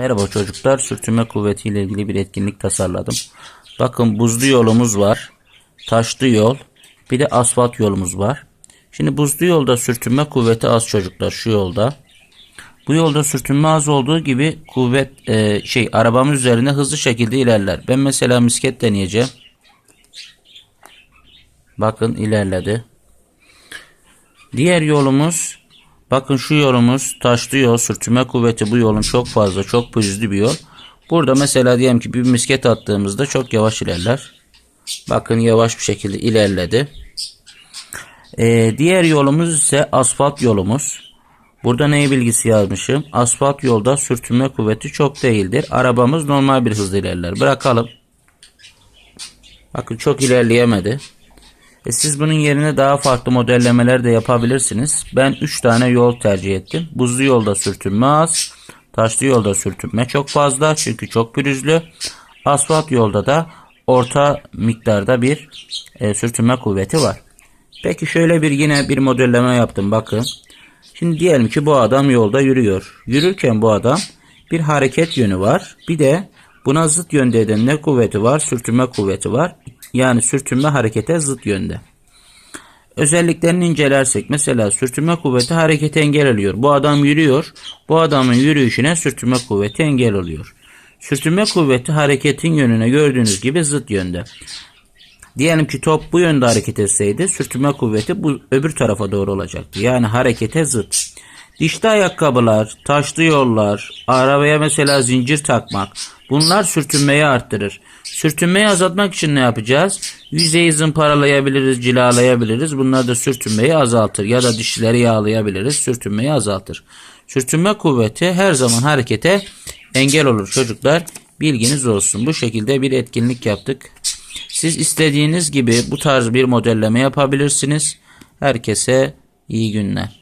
Merhaba çocuklar, sürtünme kuvveti ile ilgili bir etkinlik tasarladım. Bakın buzlu yolumuz var, taşlı yol, bir de asfalt yolumuz var. Şimdi buzlu yolda sürtünme kuvveti az çocuklar şu yolda. Bu yolda sürtünme az olduğu gibi kuvvet e, şey arabamız üzerinde hızlı şekilde ilerler. Ben mesela misket deneyeceğim. Bakın ilerledi. Diğer yolumuz bakın şu yolumuz taşlı yol sürtünme kuvveti bu yolun çok fazla çok pürüzlü bir yol. Burada mesela diyelim ki bir misket attığımızda çok yavaş ilerler. Bakın yavaş bir şekilde ilerledi. Ee, diğer yolumuz ise asfalt yolumuz. Burada neyi bilgisi yazmışım? Asfalt yolda sürtünme kuvveti çok değildir. Arabamız normal bir hızla ilerler. Bırakalım. Bakın çok ilerleyemedi. E siz bunun yerine daha farklı modellemeler de yapabilirsiniz. Ben 3 tane yol tercih ettim. Buzlu yolda sürtünme az. Taşlı yolda sürtünme çok fazla çünkü çok pürüzlü. Asfalt yolda da orta miktarda bir e, sürtünme kuvveti var. Peki şöyle bir yine bir modelleme yaptım bakın. Şimdi diyelim ki bu adam yolda yürüyor. Yürürken bu adam bir hareket yönü var. Bir de buna zıt yönde eden ne kuvveti var? Sürtünme kuvveti var. Yani sürtünme harekete zıt yönde. Özelliklerini incelersek mesela sürtünme kuvveti harekete engel oluyor. Bu adam yürüyor. Bu adamın yürüyüşüne sürtünme kuvveti engel oluyor. Sürtünme kuvveti hareketin yönüne gördüğünüz gibi zıt yönde. Diyelim ki top bu yönde hareket etseydi sürtünme kuvveti bu öbür tarafa doğru olacaktı. Yani harekete zıt. Dişli ayakkabılar, taşlı yollar, arabaya mesela zincir takmak bunlar sürtünmeyi arttırır. Sürtünmeyi azaltmak için ne yapacağız? Yüzeyi zımparalayabiliriz, cilalayabiliriz. Bunlar da sürtünmeyi azaltır. Ya da dişleri yağlayabiliriz. Sürtünmeyi azaltır. Sürtünme kuvveti her zaman harekete engel olur çocuklar. Bilginiz olsun. Bu şekilde bir etkinlik yaptık. Siz istediğiniz gibi bu tarz bir modelleme yapabilirsiniz. Herkese iyi günler.